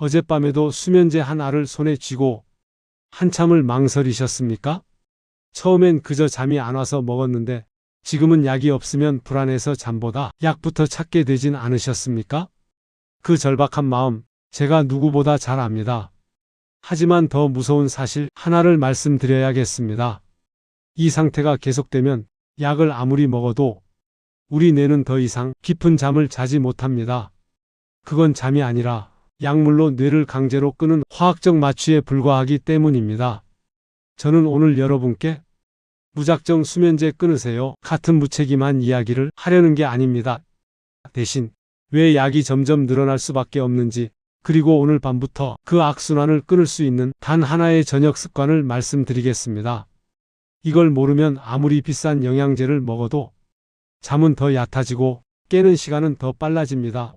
어젯밤에도 수면제 한 알을 손에 쥐고 한참을 망설이셨습니까? 처음엔 그저 잠이 안 와서 먹었는데 지금은 약이 없으면 불안해서 잠보다 약부터 찾게 되진 않으셨습니까? 그 절박한 마음 제가 누구보다 잘 압니다. 하지만 더 무서운 사실 하나를 말씀드려야겠습니다. 이 상태가 계속되면 약을 아무리 먹어도 우리 뇌는 더 이상 깊은 잠을 자지 못합니다. 그건 잠이 아니라 약물로 뇌를 강제로 끄는 화학적 마취에 불과하기 때문입니다. 저는 오늘 여러분께 무작정 수면제 끊으세요. 같은 무책임한 이야기를 하려는 게 아닙니다. 대신 왜 약이 점점 늘어날 수밖에 없는지 그리고 오늘 밤부터 그 악순환을 끊을 수 있는 단 하나의 저녁 습관을 말씀드리겠습니다. 이걸 모르면 아무리 비싼 영양제를 먹어도 잠은 더 얕아지고 깨는 시간은 더 빨라집니다.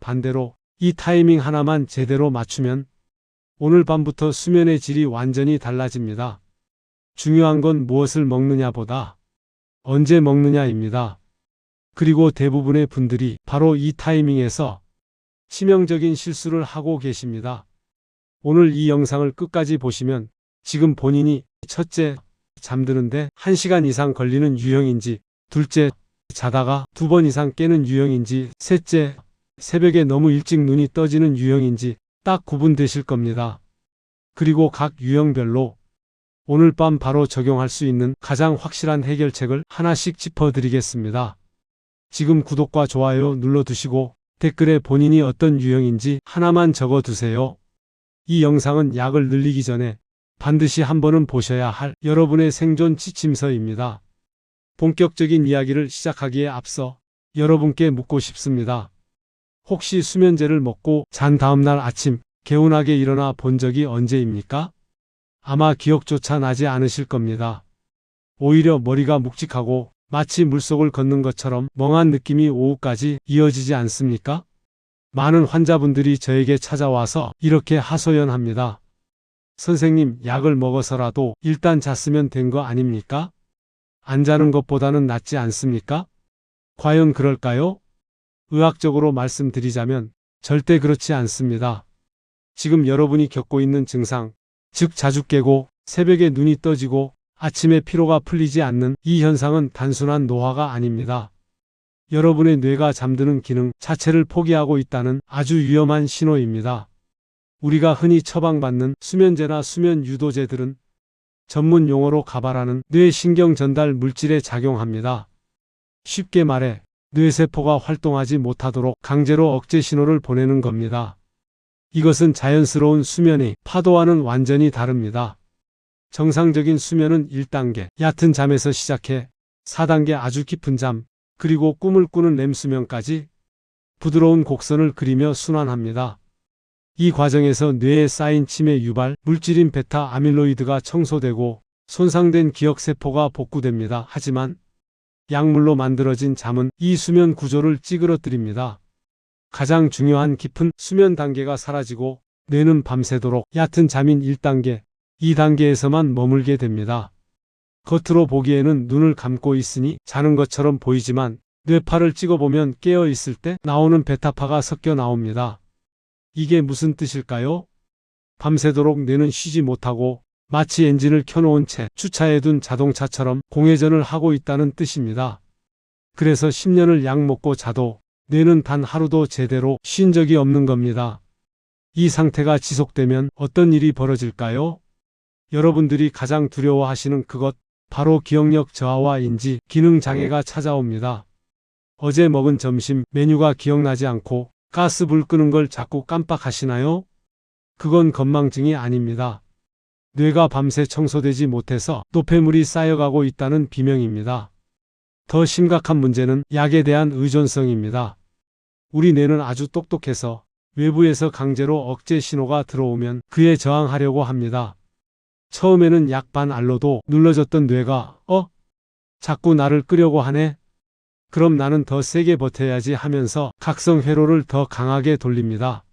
반대로 이 타이밍 하나만 제대로 맞추면 오늘 밤부터 수면의 질이 완전히 달라집니다. 중요한 건 무엇을 먹느냐보다 언제 먹느냐입니다. 그리고 대부분의 분들이 바로 이 타이밍에서 치명적인 실수를 하고 계십니다. 오늘 이 영상을 끝까지 보시면 지금 본인이 첫째, 잠드는데 1시간 이상 걸리는 유형인지, 둘째, 자다가 두 번 이상 깨는 유형인지, 셋째, 새벽에 너무 일찍 눈이 떠지는 유형인지 딱 구분되실 겁니다. 그리고 각 유형별로 오늘 밤 바로 적용할 수 있는 가장 확실한 해결책을 하나씩 짚어드리겠습니다. 지금 구독과 좋아요 눌러두시고 댓글에 본인이 어떤 유형인지 하나만 적어두세요. 이 영상은 약을 늘리기 전에 반드시 한 번은 보셔야 할 여러분의 생존 지침서입니다. 본격적인 이야기를 시작하기에 앞서 여러분께 묻고 싶습니다. 혹시 수면제를 먹고 잔 다음날 아침 개운하게 일어나 본 적이 언제입니까? 아마 기억조차 나지 않으실 겁니다. 오히려 머리가 묵직하고 마치 물속을 걷는 것처럼 멍한 느낌이 오후까지 이어지지 않습니까? 많은 환자분들이 저에게 찾아와서 이렇게 하소연합니다. 선생님, 약을 먹어서라도 일단 잤으면 된 거 아닙니까? 안 자는 것보다는 낫지 않습니까? 과연 그럴까요? 의학적으로 말씀드리자면 절대 그렇지 않습니다. 지금 여러분이 겪고 있는 증상, 즉 자주 깨고 새벽에 눈이 떠지고 아침에 피로가 풀리지 않는 이 현상은 단순한 노화가 아닙니다. 여러분의 뇌가 잠드는 기능 자체를 포기하고 있다는 아주 위험한 신호입니다. 우리가 흔히 처방받는 수면제나 수면 유도제들은 전문 용어로 가발하는 뇌 신경 전달 물질에 작용합니다. 쉽게 말해 뇌세포가 활동하지 못하도록 강제로 억제 신호를 보내는 겁니다. 이것은 자연스러운 수면의 파도와는 완전히 다릅니다. 정상적인 수면은 1단계 얕은 잠에서 시작해 4단계 아주 깊은 잠, 그리고 꿈을 꾸는 렘수면까지 부드러운 곡선을 그리며 순환합니다. 이 과정에서 뇌에 쌓인 치매 유발 물질인 베타 아밀로이드가 청소되고 손상된 기억세포가 복구됩니다. 하지만 약물로 만들어진 잠은 이 수면 구조를 찌그러뜨립니다. 가장 중요한 깊은 수면 단계가 사라지고 뇌는 밤새도록 얕은 잠인 1단계, 2단계에서만 머물게 됩니다. 겉으로 보기에는 눈을 감고 있으니 자는 것처럼 보이지만 뇌파를 찍어보면 깨어 있을 때 나오는 베타파가 섞여 나옵니다. 이게 무슨 뜻일까요? 밤새도록 뇌는 쉬지 못하고 마치 엔진을 켜놓은 채 주차해둔 자동차처럼 공회전을 하고 있다는 뜻입니다. 그래서 10년을 약 먹고 자도 뇌는 단 하루도 제대로 쉰 적이 없는 겁니다. 이 상태가 지속되면 어떤 일이 벌어질까요? 여러분들이 가장 두려워하시는 그것, 바로 기억력 저하와 인지, 기능 장애가 찾아옵니다. 어제 먹은 점심 메뉴가 기억나지 않고 가스불 끄는 걸 자꾸 깜빡하시나요? 그건 건망증이 아닙니다. 뇌가 밤새 청소되지 못해서 노폐물이 쌓여가고 있다는 비명입니다. 더 심각한 문제는 약에 대한 의존성입니다. 우리 뇌는 아주 똑똑해서 외부에서 강제로 억제 신호가 들어오면 그에 저항하려고 합니다. 처음에는 약 반 알로도 눌러졌던 뇌가 어? 자꾸 나를 끄려고 하네? 그럼 나는 더 세게 버텨야지 하면서 각성 회로를 더 강하게 돌립니다.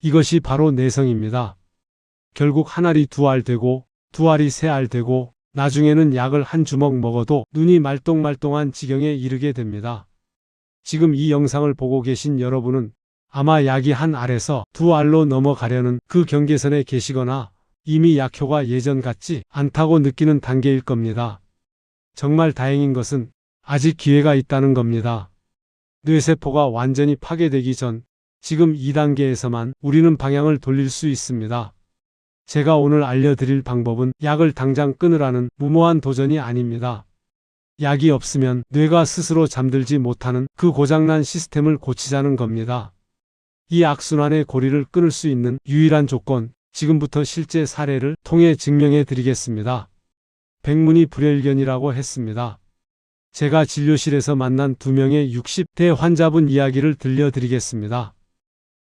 이것이 바로 내성입니다. 결국 한 알이 두 알 되고 두 알이 세 알 되고 나중에는 약을 한 주먹 먹어도 눈이 말똥말똥한 지경에 이르게 됩니다. 지금 이 영상을 보고 계신 여러분은 아마 약이 한 알에서 두 알로 넘어가려는 그 경계선에 계시거나 이미 약효가 예전 같지 않다고 느끼는 단계일 겁니다. 정말 다행인 것은 아직 기회가 있다는 겁니다. 뇌세포가 완전히 파괴되기 전 지금 2단계에서만 우리는 방향을 돌릴 수 있습니다. 제가 오늘 알려드릴 방법은 약을 당장 끊으라는 무모한 도전이 아닙니다. 약이 없으면 뇌가 스스로 잠들지 못하는 그 고장난 시스템을 고치자는 겁니다. 이 악순환의 고리를 끊을 수 있는 유일한 조건, 지금부터 실제 사례를 통해 증명해 드리겠습니다. 백문이 불여일견이라고 했습니다. 제가 진료실에서 만난 두 명의 60대 환자분 이야기를 들려드리겠습니다.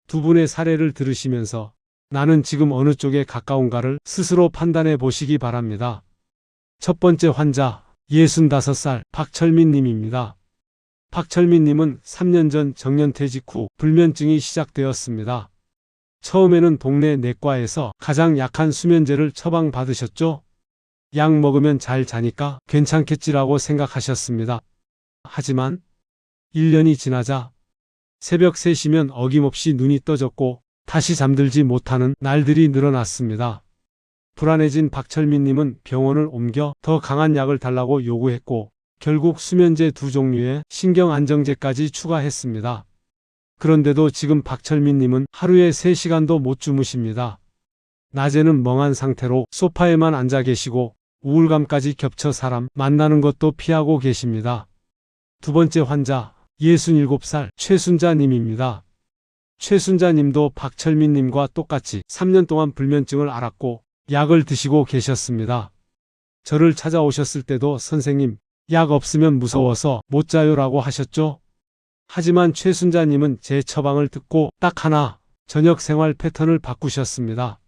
두 분의 사례를 들으시면서 나는 지금 어느 쪽에 가까운가를 스스로 판단해 보시기 바랍니다. 첫 번째 환자, 65살 박철민 님입니다. 박철민 님은 3년 전 정년퇴직 후 불면증이 시작되었습니다. 처음에는 동네 내과에서 가장 약한 수면제를 처방받으셨죠? 약 먹으면 잘 자니까 괜찮겠지라고 생각하셨습니다. 하지만 1년이 지나자 새벽 3시면 어김없이 눈이 떠졌고 다시 잠들지 못하는 날들이 늘어났습니다. 불안해진 박철민님은 병원을 옮겨 더 강한 약을 달라고 요구했고 결국 수면제 두 종류의 신경안정제까지 추가했습니다. 그런데도 지금 박철민님은 하루에 3시간도 못 주무십니다. 낮에는 멍한 상태로 소파에만 앉아 계시고 우울감까지 겹쳐 사람 만나는 것도 피하고 계십니다. 두 번째 환자, 67살 최순자님입니다. 최순자님도 박철민님과 똑같이 3년 동안 불면증을 앓았고 약을 드시고 계셨습니다. 저를 찾아오셨을 때도 선생님, 약 없으면 무서워서 못 자요라고 하셨죠? 하지만 최순자님은 제 처방을 듣고 딱 하나 저녁 생활 패턴을 바꾸셨습니다.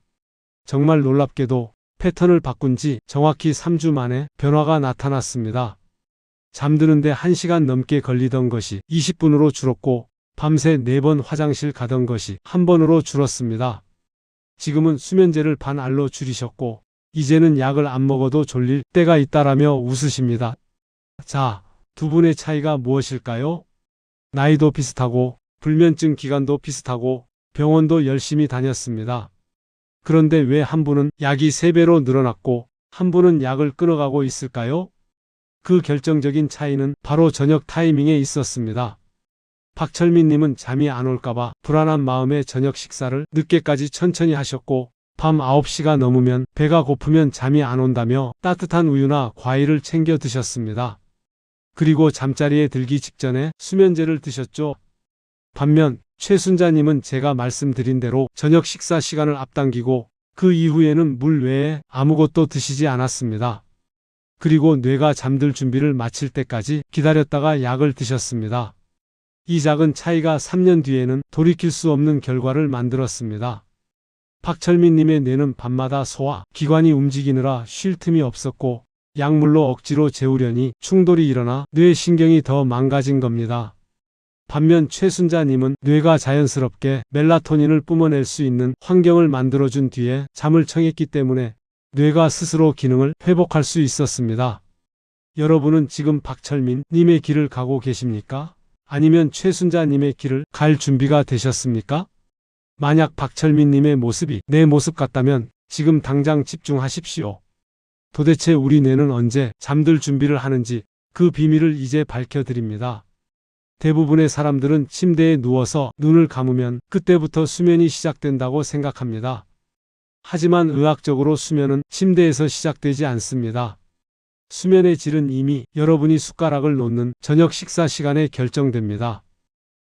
정말 놀랍게도 패턴을 바꾼 지 정확히 3주 만에 변화가 나타났습니다. 잠드는데 1시간 넘게 걸리던 것이 20분으로 줄었고 밤새 4번 화장실 가던 것이 한 번으로 줄었습니다. 지금은 수면제를 반 알로 줄이셨고 이제는 약을 안 먹어도 졸릴 때가 있다라며 웃으십니다. 자, 두 분의 차이가 무엇일까요? 나이도 비슷하고 불면증 기간도 비슷하고 병원도 열심히 다녔습니다. 그런데 왜 한 분은 약이 3배로 늘어났고 한 분은 약을 끊어가고 있을까요? 그 결정적인 차이는 바로 저녁 타이밍에 있었습니다. 박철민님은 잠이 안 올까봐 불안한 마음에 저녁 식사를 늦게까지 천천히 하셨고 밤 9시가 넘으면 배가 고프면 잠이 안 온다며 따뜻한 우유나 과일을 챙겨 드셨습니다. 그리고 잠자리에 들기 직전에 수면제를 드셨죠. 반면 최순자님은 제가 말씀드린 대로 저녁 식사 시간을 앞당기고 그 이후에는 물 외에 아무것도 드시지 않았습니다. 그리고 뇌가 잠들 준비를 마칠 때까지 기다렸다가 약을 드셨습니다. 이 작은 차이가 3년 뒤에는 돌이킬 수 없는 결과를 만들었습니다. 박철민님의 뇌는 밤마다 소화, 기관이 움직이느라 쉴 틈이 없었고 약물로 억지로 재우려니 충돌이 일어나 뇌 신경이 더 망가진 겁니다. 반면 최순자님은 뇌가 자연스럽게 멜라토닌을 뿜어낼 수 있는 환경을 만들어준 뒤에 잠을 청했기 때문에 뇌가 스스로 기능을 회복할 수 있었습니다. 여러분은 지금 박철민 님의 길을 가고 계십니까? 아니면 최순자님의 길을 갈 준비가 되셨습니까? 만약 박철민님의 모습이 내 모습 같다면 지금 당장 집중하십시오. 도대체 우리 뇌는 언제 잠들 준비를 하는지 그 비밀을 이제 밝혀드립니다. 대부분의 사람들은 침대에 누워서 눈을 감으면 그때부터 수면이 시작된다고 생각합니다. 하지만 의학적으로 수면은 침대에서 시작되지 않습니다. 수면의 질은 이미 여러분이 숟가락을 놓는 저녁 식사 시간에 결정됩니다.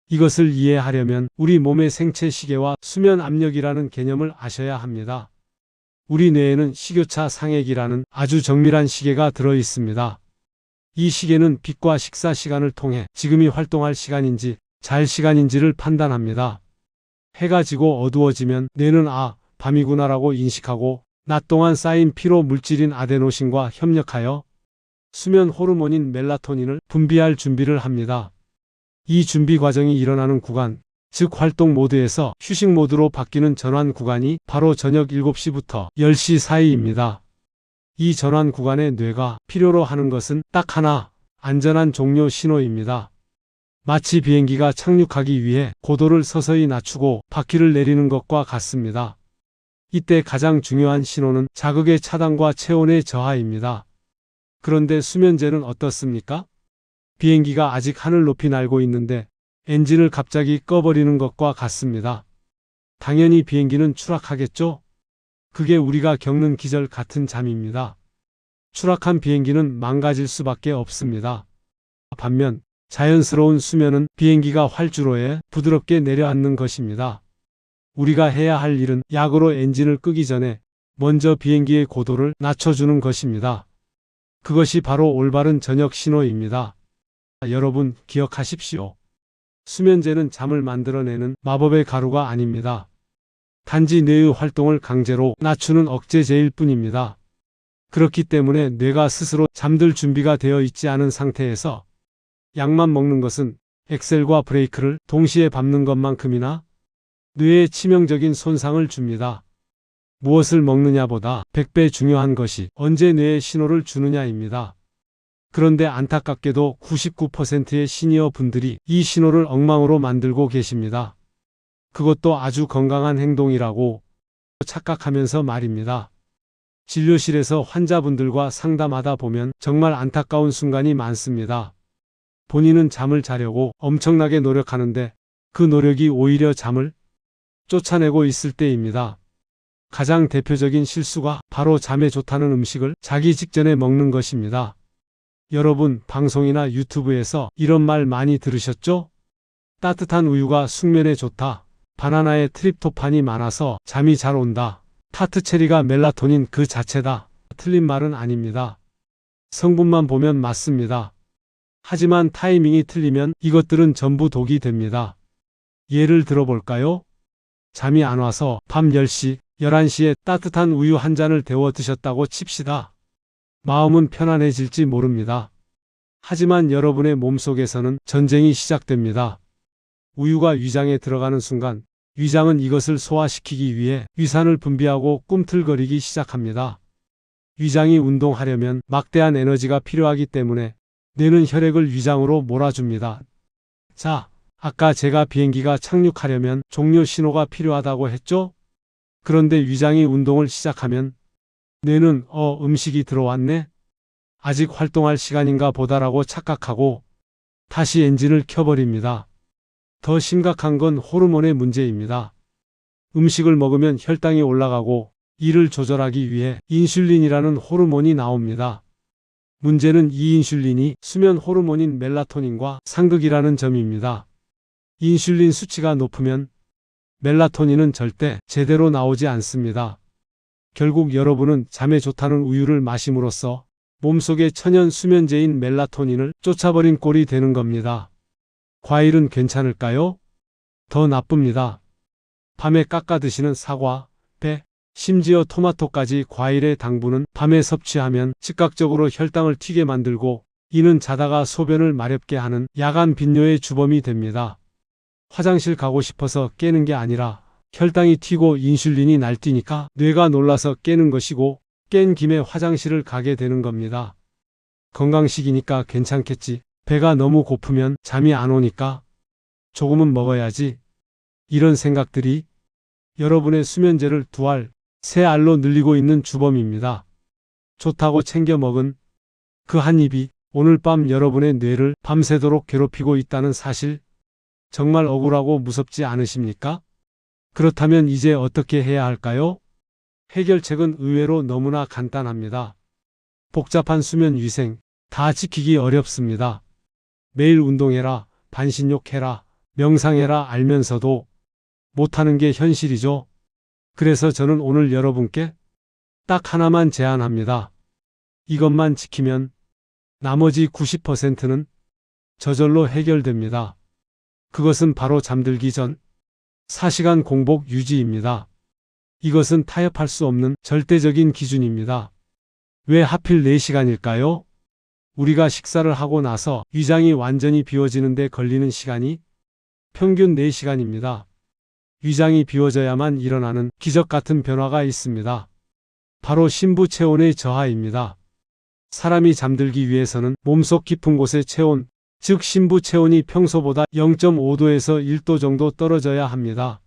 이것을 이해하려면 우리 몸의 생체 시계와 수면 압력이라는 개념을 아셔야 합니다. 우리 뇌에는 식교차 상액이라는 아주 정밀한 시계가 들어 있습니다. 이 시계는 빛과 식사 시간을 통해 지금이 활동할 시간인지 잘 시간인지를 판단합니다. 해가 지고 어두워지면 뇌는 아, 밤이구나라고 인식하고 낮 동안 쌓인 피로 물질인 아데노신과 협력하여 수면 호르몬인 멜라토닌을 분비할 준비를 합니다. 이 준비 과정이 일어나는 구간, 즉 활동 모드에서 휴식 모드로 바뀌는 전환 구간이 바로 저녁 7시부터 10시 사이입니다. 이 전환 구간의 뇌가 필요로 하는 것은 딱 하나, 안전한 종료 신호입니다. 마치 비행기가 착륙하기 위해 고도를 서서히 낮추고 바퀴를 내리는 것과 같습니다. 이때 가장 중요한 신호는 자극의 차단과 체온의 저하입니다. 그런데 수면제는 어떻습니까? 비행기가 아직 하늘 높이 날고 있는데 엔진을 갑자기 꺼버리는 것과 같습니다. 당연히 비행기는 추락하겠죠? 그게 우리가 겪는 기절 같은 잠입니다. 추락한 비행기는 망가질 수밖에 없습니다. 반면 자연스러운 수면은 비행기가 활주로에 부드럽게 내려앉는 것입니다. 우리가 해야 할 일은 약으로 엔진을 끄기 전에 먼저 비행기의 고도를 낮춰주는 것입니다. 그것이 바로 올바른 저녁 신호입니다. 여러분 기억하십시오. 수면제는 잠을 만들어내는 마법의 가루가 아닙니다. 단지 뇌의 활동을 강제로 낮추는 억제제일 뿐입니다. 그렇기 때문에 뇌가 스스로 잠들 준비가 되어 있지 않은 상태에서 약만 먹는 것은 엑셀과 브레이크를 동시에 밟는 것만큼이나 뇌에 치명적인 손상을 줍니다. 무엇을 먹느냐보다 100배 중요한 것이 언제 뇌에 신호를 주느냐입니다. 그런데 안타깝게도 99%의 시니어 분들이 이 신호를 엉망으로 만들고 계십니다. 그것도 아주 건강한 행동이라고 착각하면서 말입니다. 진료실에서 환자분들과 상담하다 보면 정말 안타까운 순간이 많습니다. 본인은 잠을 자려고 엄청나게 노력하는데 그 노력이 오히려 잠을 쫓아내고 있을 때입니다. 가장 대표적인 실수가 바로 잠에 좋다는 음식을 자기 직전에 먹는 것입니다. 여러분, 방송이나 유튜브에서 이런 말 많이 들으셨죠? 따뜻한 우유가 숙면에 좋다. 바나나에 트립토판이 많아서 잠이 잘 온다. 타트 체리가 멜라토닌 그 자체다. 틀린 말은 아닙니다. 성분만 보면 맞습니다. 하지만 타이밍이 틀리면 이것들은 전부 독이 됩니다. 예를 들어볼까요? 잠이 안 와서 밤 10시, 11시에 따뜻한 우유 한 잔을 데워 드셨다고 칩시다. 마음은 편안해질지 모릅니다. 하지만 여러분의 몸속에서는 전쟁이 시작됩니다. 우유가 위장에 들어가는 순간 위장은 이것을 소화시키기 위해 위산을 분비하고 꿈틀거리기 시작합니다. 위장이 운동하려면 막대한 에너지가 필요하기 때문에 뇌는 혈액을 위장으로 몰아줍니다. 자, 아까 제가 비행기가 착륙하려면 종료 신호가 필요하다고 했죠? 그런데 위장이 운동을 시작하면 뇌는 어 음식이 들어왔네? 아직 활동할 시간인가 보다라고 착각하고 다시 엔진을 켜버립니다. 더 심각한 건 호르몬의 문제입니다. 음식을 먹으면 혈당이 올라가고 이를 조절하기 위해 인슐린이라는 호르몬이 나옵니다. 문제는 이 인슐린이 수면 호르몬인 멜라토닌과 상극이라는 점입니다. 인슐린 수치가 높으면 멜라토닌은 절대 제대로 나오지 않습니다. 결국 여러분은 잠에 좋다는 우유를 마심으로써 몸속의 천연 수면제인 멜라토닌을 쫓아버린 꼴이 되는 겁니다. 과일은 괜찮을까요? 더 나쁩니다. 밤에 깎아 드시는 사과, 배, 심지어 토마토까지 과일의 당분은 밤에 섭취하면 즉각적으로 혈당을 튀게 만들고 이는 자다가 소변을 마렵게 하는 야간 빈뇨의 주범이 됩니다. 화장실 가고 싶어서 깨는 게 아니라 혈당이 튀고 인슐린이 날뛰니까 뇌가 놀라서 깨는 것이고 깬 김에 화장실을 가게 되는 겁니다. 건강식이니까 괜찮겠지. 배가 너무 고프면 잠이 안 오니까 조금은 먹어야지. 이런 생각들이 여러분의 수면제를 두 알, 세 알로 늘리고 있는 주범입니다. 좋다고 챙겨 먹은 그 한 입이 오늘 밤 여러분의 뇌를 밤새도록 괴롭히고 있다는 사실 정말 억울하고 무섭지 않으십니까? 그렇다면 이제 어떻게 해야 할까요? 해결책은 의외로 너무나 간단합니다. 복잡한 수면 위생 다 지키기 어렵습니다. 매일 운동해라, 반신욕해라, 명상해라 알면서도 못하는 게 현실이죠. 그래서 저는 오늘 여러분께 딱 하나만 제안합니다. 이것만 지키면 나머지 90%는 저절로 해결됩니다. 그것은 바로 잠들기 전 4시간 공복 유지입니다. 이것은 타협할 수 없는 절대적인 기준입니다. 왜 하필 4시간일까요? 우리가 식사를 하고 나서 위장이 완전히 비워지는데 걸리는 시간이 평균 4시간입니다. 위장이 비워져야만 일어나는 기적 같은 변화가 있습니다. 바로 신부 체온의 저하입니다. 사람이 잠들기 위해서는 몸속 깊은 곳의 체온 즉 신부 체온이 평소보다 0.5도에서 1도 정도 떨어져야 합니다.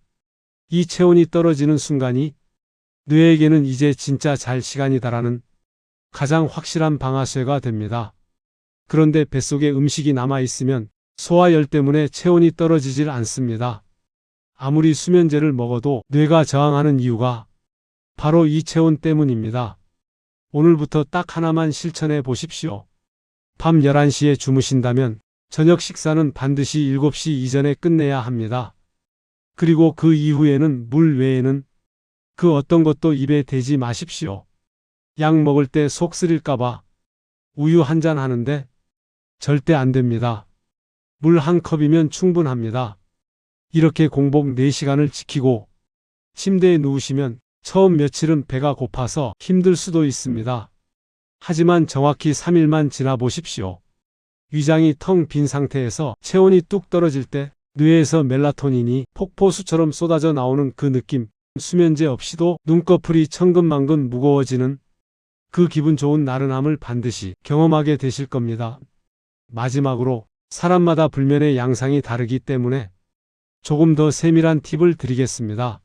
이 체온이 떨어지는 순간이 뇌에게는 이제 진짜 잘 시간이다라는 가장 확실한 방아쇠가 됩니다. 그런데 뱃속에 음식이 남아 있으면 소화열 때문에 체온이 떨어지질 않습니다. 아무리 수면제를 먹어도 뇌가 저항하는 이유가 바로 이 체온 때문입니다. 오늘부터 딱 하나만 실천해 보십시오. 밤 11시에 주무신다면 저녁 식사는 반드시 7시 이전에 끝내야 합니다. 그리고 그 이후에는 물 외에는 그 어떤 것도 입에 대지 마십시오. 약 먹을 때 속 쓰릴까봐 우유 한 잔 하는데 절대 안 됩니다. 물 한 컵이면 충분합니다. 이렇게 공복 4시간을 지키고 침대에 누우시면 처음 며칠은 배가 고파서 힘들 수도 있습니다. 하지만 정확히 3일만 지나 보십시오. 위장이 텅 빈 상태에서 체온이 뚝 떨어질 때 뇌에서 멜라토닌이 폭포수처럼 쏟아져 나오는 그 느낌, 수면제 없이도 눈꺼풀이 천근만근 무거워지는 그 기분 좋은 나른함을 반드시 경험하게 되실 겁니다. 마지막으로 사람마다 불면의 양상이 다르기 때문에 조금 더 세밀한 팁을 드리겠습니다.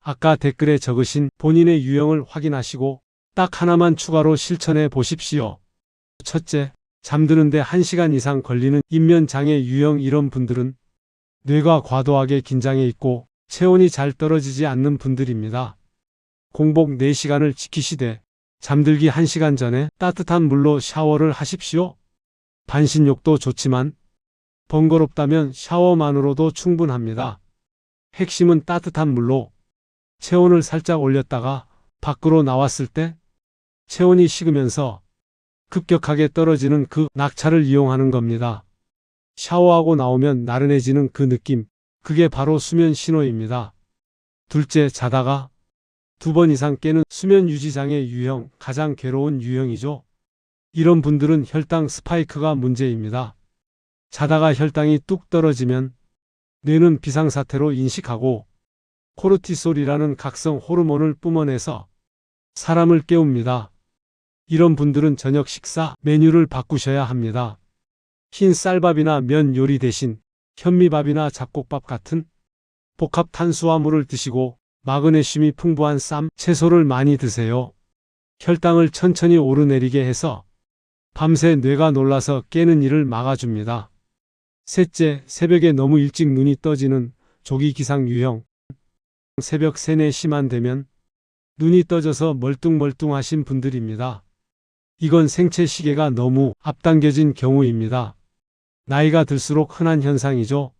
아까 댓글에 적으신 본인의 유형을 확인하시고 딱 하나만 추가로 실천해 보십시오. 첫째, 잠드는데 1시간 이상 걸리는 인면장애 유형 이런 분들은 뇌가 과도하게 긴장해 있고 체온이 잘 떨어지지 않는 분들입니다. 공복 4시간을 지키시되 잠들기 1시간 전에 따뜻한 물로 샤워를 하십시오. 반신욕도 좋지만 번거롭다면 샤워만으로도 충분합니다. 핵심은 따뜻한 물로 체온을 살짝 올렸다가 밖으로 나왔을 때 체온이 식으면서 급격하게 떨어지는 그 낙차를 이용하는 겁니다. 샤워하고 나오면 나른해지는 그 느낌, 그게 바로 수면 신호입니다. 둘째, 자다가 두 번 이상 깨는 수면 유지장애 유형, 가장 괴로운 유형이죠. 이런 분들은 혈당 스파이크가 문제입니다. 자다가 혈당이 뚝 떨어지면 뇌는 비상사태로 인식하고 코르티솔이라는 각성 호르몬을 뿜어내서 사람을 깨웁니다. 이런 분들은 저녁 식사 메뉴를 바꾸셔야 합니다. 흰 쌀밥이나 면 요리 대신 현미밥이나 잡곡밥 같은 복합 탄수화물을 드시고 마그네슘이 풍부한 쌈, 채소를 많이 드세요. 혈당을 천천히 오르내리게 해서 밤새 뇌가 놀라서 깨는 일을 막아줍니다. 셋째, 새벽에 너무 일찍 눈이 떠지는 조기 기상 유형. 새벽 3, 4시만 되면 눈이 떠져서 멀뚱멀뚱하신 분들입니다. 이건 생체 시계가 너무 앞당겨진 경우입니다. 나이가 들수록 흔한 현상이죠.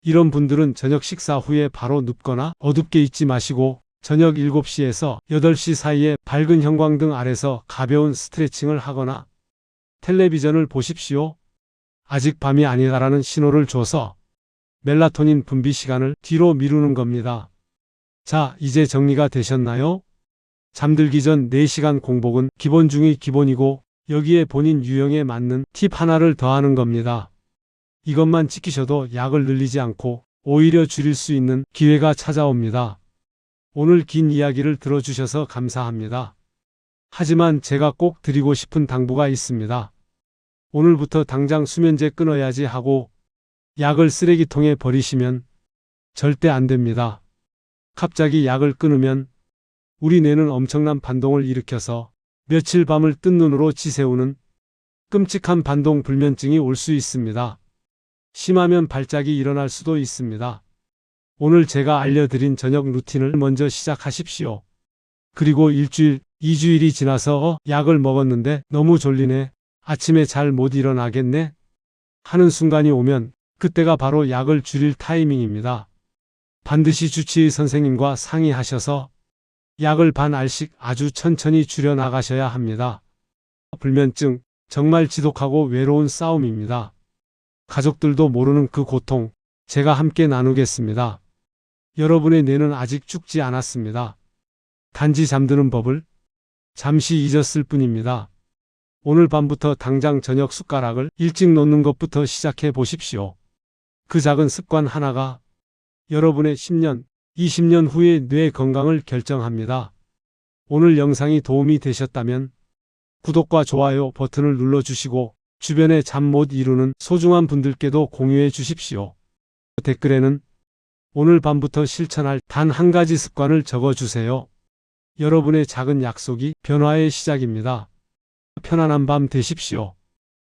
이런 분들은 저녁 식사 후에 바로 눕거나 어둡게 있지 마시고 저녁 7시에서 8시 사이에 밝은 형광등 아래서 가벼운 스트레칭을 하거나 텔레비전을 보십시오. 아직 밤이 아니다라는 신호를 줘서 멜라토닌 분비 시간을 뒤로 미루는 겁니다. 자, 이제 정리가 되셨나요? 잠들기 전 4시간 공복은 기본 중의 기본이고 여기에 본인 유형에 맞는 팁 하나를 더하는 겁니다. 이것만 지키셔도 약을 늘리지 않고 오히려 줄일 수 있는 기회가 찾아옵니다. 오늘 긴 이야기를 들어주셔서 감사합니다. 하지만 제가 꼭 드리고 싶은 당부가 있습니다. 오늘부터 당장 수면제 끊어야지 하고 약을 쓰레기통에 버리시면 절대 안 됩니다. 갑자기 약을 끊으면 우리 뇌는 엄청난 반동을 일으켜서 며칠 밤을 뜬 눈으로 지새우는 끔찍한 반동 불면증이 올 수 있습니다. 심하면 발작이 일어날 수도 있습니다. 오늘 제가 알려드린 저녁 루틴을 먼저 시작하십시오. 그리고 일주일, 이주일이 지나서 어, 약을 먹었는데 너무 졸리네. 아침에 잘 못 일어나겠네. 하는 순간이 오면 그때가 바로 약을 줄일 타이밍입니다. 반드시 주치의 선생님과 상의하셔서 약을 반 알씩 아주 천천히 줄여 나가셔야 합니다. 불면증, 정말 지독하고 외로운 싸움입니다. 가족들도 모르는 그 고통, 제가 함께 나누겠습니다. 여러분의 뇌는 아직 죽지 않았습니다. 단지 잠드는 법을 잠시 잊었을 뿐입니다. 오늘 밤부터 당장 저녁 숟가락을 일찍 놓는 것부터 시작해 보십시오. 그 작은 습관 하나가 여러분의 10년, 20년 후의 뇌 건강을 결정합니다. 오늘 영상이 도움이 되셨다면 구독과 좋아요 버튼을 눌러주시고 주변에 잠 못 이루는 소중한 분들께도 공유해 주십시오. 댓글에는 오늘 밤부터 실천할 단 한 가지 습관을 적어 주세요. 여러분의 작은 약속이 변화의 시작입니다. 편안한 밤 되십시오.